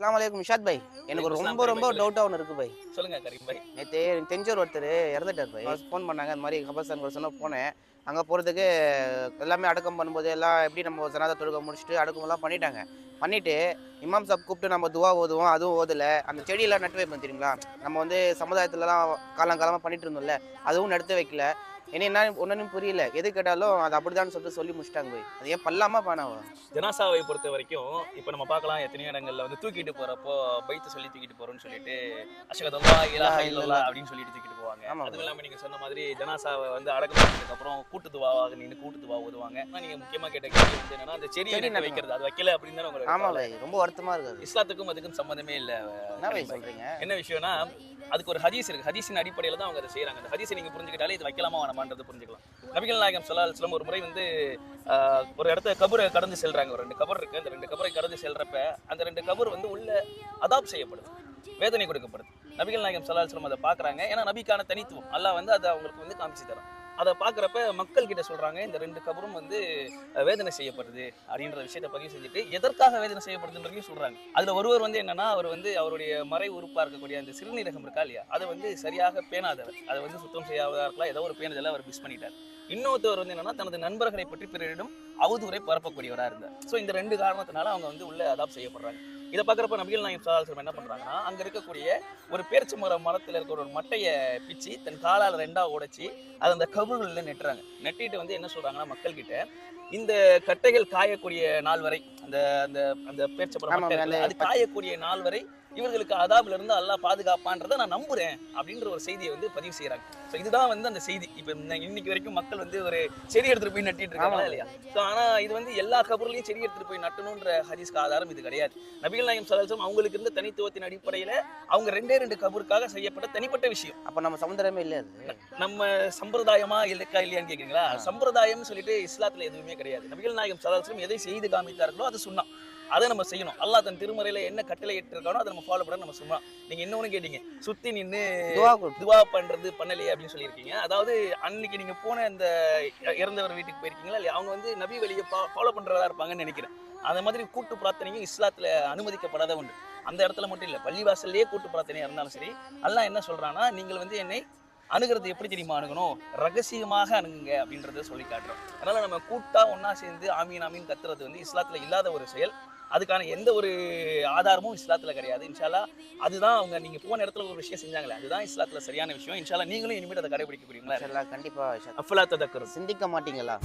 அஸ்லாம் வலைக்கும் நிஷாத் பாய். எனக்கு ரொம்ப ரொம்ப. டவுட்டாக ஒன்று இருக்கு பாய். சொல்லுங்க கரீம் பாய். நேற்று எனக்கு தெரிஞ்ச ஒரு ஒருத்தர் இறந்துட்டார் பாய். ஃபோன் பண்ணாங்க அந்த மாதிரி கபர்ஸ்தான் ஒரு சொன்ன போனேன். அங்கே போகிறதுக்கு எல்லாமே அடக்கம் பண்ணும்போது எல்லாம் எப்படி நம்ம ஜனாதா தொழுகை முடிச்சுட்டு அடக்கமெல்லாம் பண்ணிட்டாங்க. பண்ணிட்டு இமாம் சாப் கூப்பிட்டு நம்ம துவா ஓதுவோம் அதுவும் ஓதலை. அந்த செடியெல்லாம் நட்டு வைப்போம் தெரியுங்களா? நம்ம வந்து சமுதாயத்துலலாம் காலங்காலமாக பண்ணிட்டு இருந்தோம்ல அதுவும் நடுத்து வைக்கல. என்ன என்ன ஒன்றும் புரியல. எது கேட்டாலும் அது அப்படிதான் சொல்லிட்டு சொல்லி முடிச்சிட்டாங்க போய். அது ஏன் பல்லாமா பானாவா ஜனாசாவை பொறுத்த வரைக்கும் இப்போ நம்ம பார்க்கலாம் எத்தனையோ இடங்கள்ல வந்து தூக்கிட்டு போறப்போ பைத்து சொல்லி தூக்கிட்டு போறோம்னு சொல்லிட்டு அஷகதல்லா இலாஹ இல்லல்லா அப்படின்னு சொல்லிட்டு தூக்கிட்டு போவாங்க. அதுவும் இல்லாம நீங்க சொன்ன மாதிரி ஜனாசாவை வந்து அடக்கம் பண்ணதுக்கு அப்புறம் கூட்டு துவாவாக நின்று கூட்டு துவா ஓதுவாங்க. நீங்க முக்கியமா கேட்ட கேள்வி வந்து என்னன்னா அந்த செடி நடணும். வைக்கிறது அது வைக்கல அப்படின்னு தானே உங்களுக்கு ஆமா கவலை. பாய் ரொம்ப வருத்தமா இருக்குது இஸ்லாத்துக்கும் அதுக்கும் சம்மந்தமே இல்ல. என்ன சொல்றீங்க? என்ன விஷயம்னா அதுக்கு ஒரு ஹதீஸ் இருக்கு. ஹதீஸின் அடிப்படையில் தான் அவங்க அதை செய்கிறாங்க அந்த ஹதீஸை நீங்க புரிஞ்சுக்கிட்டாலே இது வைக்கலாமா வேணாமான்றது புரிஞ்சுக்கலாம். நபிகள் நாயகம் சொல்லால் சொல்லும் ஒரு முறை வந்து ஒரு இடத்த கபரை கடந்து செல்றாங்க. ஒரு ரெண்டு கபர் இருக்கு. அந்த ரெண்டு கபரை கடந்து செல்றப்ப அந்த ரெண்டு கபர் வந்து உள்ள அதாப் செய்யப்படுது. வேதனை கொடுக்கப்படுது. நபிகள் நாயகம் சொல்லால் சொல்லும் அதை பார்க்குறாங்க. ஏன்னா நபிக்கான தனித்துவம். அல்லாஹ் வந்து அதை அவங்களுக்கு வந்து காமிச்சு தரான். அதை பார்க்குறப்ப மக்கள் கிட்ட சொல்கிறாங்க இந்த ரெண்டு கபரும் வந்து வேதனை செய்யப்படுது அப்படின்ற விஷயத்தை பதிவு செஞ்சுட்டு எதற்காக வேதனை செய்யப்படுதுன்றதையும் சொல்கிறாங்க அதில் ஒருவர் வந்து என்னன்னா அவர் வந்து அவருடைய மறை உறுப்பாக இருக்கக்கூடிய அந்த சிறுநீரகம் இருக்கா இல்லையா அதை வந்து சரியாக பேணாதவர். அதை வந்து சுத்தம் செய்யாததாக இருக்கலாம் ஏதோ ஒரு பேணுதலை அவர் மிஸ் பண்ணிட்டார். இன்னொருத்தவர் வந்து என்னன்னா தனது நண்பர்களை பற்றி பிறரிடம் அவதூறை பரப்பக்கூடியவரா இருந்தார். ஸோ இந்த ரெண்டு காரணத்தினால அவங்க வந்து உள்ள அதாப் செய்யப்படுறாங்க. இதை பார்க்குறப்ப நபிகள் அலைஹி வஸல்லம் என்ன பண்றாங்கன்னா அங்க இருக்கக்கூடிய ஒரு பேரிச்ச மர மரத்துல இருக்கிற ஒரு மட்டையை பிச்சு தன் காலால் ரெண்டா உடைச்சி அதை அந்த கபுகளில் நெட்டுறாங்க. நெட்டிட்டு வந்து என்ன சொல்றாங்கன்னா மக்கள் கிட்ட இந்த கட்டைகள் காயக்கூடிய நாள் வரை அந்த அந்த அந்த இருக்குல்ல, அந்த அது காயக்கூடிய நாள் வரை இவர்களுக்கு அதாபில இருந்து அல்லாஹ் பாதுகாப்பான்றதை நான் நம்புறேன் அப்படின்ற ஒரு செய்தியை வந்து பதிவு செய்யறாங்க ஸோ இதுதான் வந்து அந்த செய்தி. இப்போ இன்னைக்கு வரைக்கும் மக்கள் வந்து ஒரு செடி எடுத்துட்டு போய் நட்டிட்டு இருக்காங்களா ஆமா. இல்லையா? ஸோ ஆனா இது வந்து எல்லா கபர்லையும் செடி எடுத்துட்டு போய் நட்டணுன்ற ஹதீஸ்க்கு ஆதாரம் இது கிடையாது. நபிகள் நாயம் சலாசம் அவங்களுக்கு இருந்த தனித்துவத்தின் அடிப்படையில அவங்க ரெண்டே ரெண்டு கபருக்காக செய்யப்பட்ட தனிப்பட்ட விஷயம். அப்ப நம்ம சமுதாயமே இல்ல அது? நம்ம சம்பிரதாயமா இருக்கா இல்லையான்னு கேக்குறீங்களா. சம்பிரதாயம்னு சொல்லிட்டு இஸ்லாத்துல எதுவுமே கிடையாது. நபிகள் நாயகம் சலாஹம் எதை செய்து காமித்தார்களோ அது சொன்னான் அதை நம்ம செய்யணும். அல்லாஹ் தன் திருமறையில என்ன கட்டளை இட்டிருக்கானோ அதை நம்ம ஃபாலோ பண்ண நம்ம சொன்னோம் நீங்க இன்னொன்னு கேட்டீங்க. சுத்தி நின்னு துவா பண்றது பண்ணலையே அப்படின்னு சொல்லியிருக்கீங்க. அதாவது அன்னைக்கு நீங்க போன அந்த இறந்தவர் வீட்டுக்கு போயிருக்கீங்களா இல்லையா? அவங்க வந்து நபி வழியை ஃபாலோ பண்றதா இருப்பாங்கன்னு நினைக்கிறேன். அந்த மாதிரி கூட்டு பிரார்த்தனையும் இஸ்லாத்துல அனுமதிக்கப்படாத ஒன்று அந்த இடத்துல மட்டும் இல்லை பள்ளிவாசல்லையே கூட்டு பிரார்த்தனையா இருந்தாலும் சரி அல்லாஹ் என்ன சொல்றான்னா நீங்கள் வந்து என்னை அணுகிறது எப்படி தெரியுமா அணுகணும்? ரகசியமாக அணுகுங்க அப்படின்றத சொல்லி காட்டுறோம் அதனால நம்ம கூட்டா ஒண்ணா சேர்ந்து ஆமீன் ஆமீன் கத்துறது வந்து இஸ்லாத்துல இல்லாத ஒரு செயல். அதுக்கான எந்த ஒரு ஆதாரமும் இஸ்லாத்துல கிடையாது. இன்ஷால்லா அதுதான் அவங்க நீங்க போன இடத்துல ஒரு விஷயம் செஞ்சாங்களே அதுதான் இஸ்லாத்துல சரியான விஷயம். இன்ஷால்லா நீங்களும் இனிமேல் அதை கடைபிடிக்க போறீங்களா? மாஷா அல்லாஹ், கண்டிப்பா ஷா- அஃபலா ததக்கரும். சிந்திக்க மாட்டீங்களா?